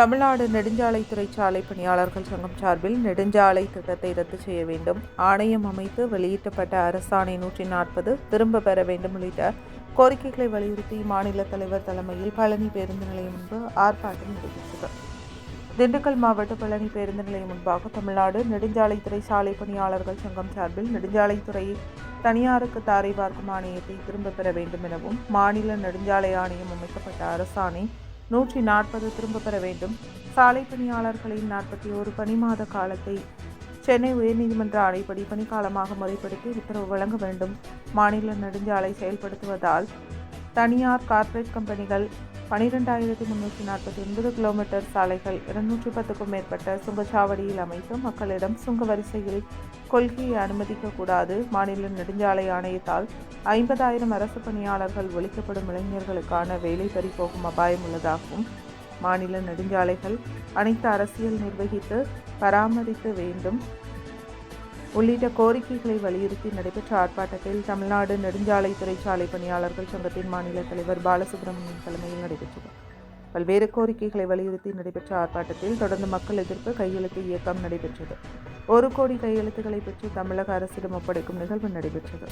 தமிழ்நாடு நெடுஞ்சாலைத்துறை சாலை பணியாளர்கள் சங்கம் சார்பில் நெடுஞ்சாலை திட்டத்தை ரத்து செய்ய வேண்டும். ஆணையம் அமைத்து வெளியிட்டப்பட்ட அரசாணை நூற்றி நாற்பது திரும்ப பெற வேண்டும் உள்ளிட்ட கோரிக்கைகளை வலியுறுத்தி மாநில தலைவர் தலைமையில் பழனி பேருந்து நிலையம் முன்பு ஆர்ப்பாட்டம் நடைபெற்றது. திண்டுக்கல் மாவட்ட பழனி பேருந்து நிலையம் முன்பாக தமிழ்நாடு நெடுஞ்சாலைத்துறை சாலை பணியாளர்கள் சங்கம் சார்பில் நெடுஞ்சாலைத்துறை தனியாருக்கு தாரை பார்க்கும் ஆணையத்தை திரும்ப பெற வேண்டும் எனவும் மாநில நெடுஞ்சாலை ஆணையம் அமைக்கப்பட்ட அரசாணை நூற்றி நாற்பது திரும்ப பெற வேண்டும். சாலை பணியாளர்களின் நாற்பத்தி ஒரு பணிமாத காலத்தை சென்னை உயர்நீதிமன்ற ஆணைப்படி பணிக்காலமாக முறைப்படுத்தி உத்தரவு வழங்க வேண்டும். மாநில நெடுஞ்சாலை செயல்படுத்துவதால் தனியார் கார்ப்பரேட் கம்பெனிகள் பனிரெண்டாயிரத்தி முன்னூற்றி நாற்பத்தி ஒன்பது கிலோமீட்டர் சாலைகள் இருநூற்றி பத்துக்கும் மேற்பட்ட சுங்கச்சாவடியில் அமைத்து மக்களிடம் சுங்க வரிசையில் கொள்கையை அனுமதிக்கக்கூடாது மாநில நெடுஞ்சாலை ஆணையத்தால் ஐம்பதாயிரம் அரசு பணியாளர்கள் ஒழிக்கப்படும் இளைஞர்களுக்கான வேலை பறிபோகும் அபாயம் உள்ளதாகவும் மாநில நெடுஞ்சாலைகள் அனைத்து அரசியல் நிர்வகித்து பராமரிக்க வேண்டும். உள்ளிட்ட கோரிக்கைகளை வலியுறுத்தி நடைபெற்ற ஆர்ப்பாட்டத்தில் தமிழ்நாடு நெடுஞ்சாலைத்துறை சாலை பணியாளர்கள் சங்கத்தின் மாநில தலைவர் பாலசுப்ரமணியன் தலைமையில் நடைபெற்றது. பல்வேறு கோரிக்கைகளை வலியுறுத்தி நடைபெற்ற ஆர்ப்பாட்டத்தில் தொடர்ந்து மக்கள் எதிர்ப்பு கையெழுத்து இயக்கம் நடைபெற்றது. ஒரு கோடி கையெழுத்துக்களை பெற்று தமிழக அரசிடம் ஒப்படைக்கும் நிகழ்வு நடைபெற்றது.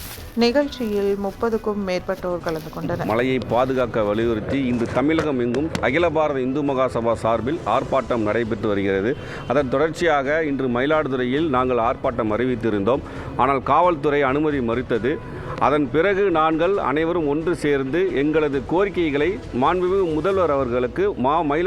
நிகழ்ச்சியில் முப்பதுக்கும் மேற்பட்டோர் கலந்து கொண்டனர். மலையை பாதுகாக்க வலியுறுத்தி இன்று தமிழகம் எங்கும் அகில பாரத இந்து மகாசபா சார்பில் ஆர்ப்பாட்டம் நடைபெற்று வருகிறது. அதன் தொடர்ச்சியாக இன்று மயிலாடுதுறையில் நாங்கள் ஆர்ப்பாட்டம் அறிவித்திருந்தோம். ஆனால் காவல்துறை அனுமதி மறுத்தது. அதன் பிறகு நாங்கள் அனைவரும் ஒன்று சேர்ந்து எங்களது கோரிக்கைகளை மாண்புமிகு முதல்வர் அவர்களுக்கு மா மயிலா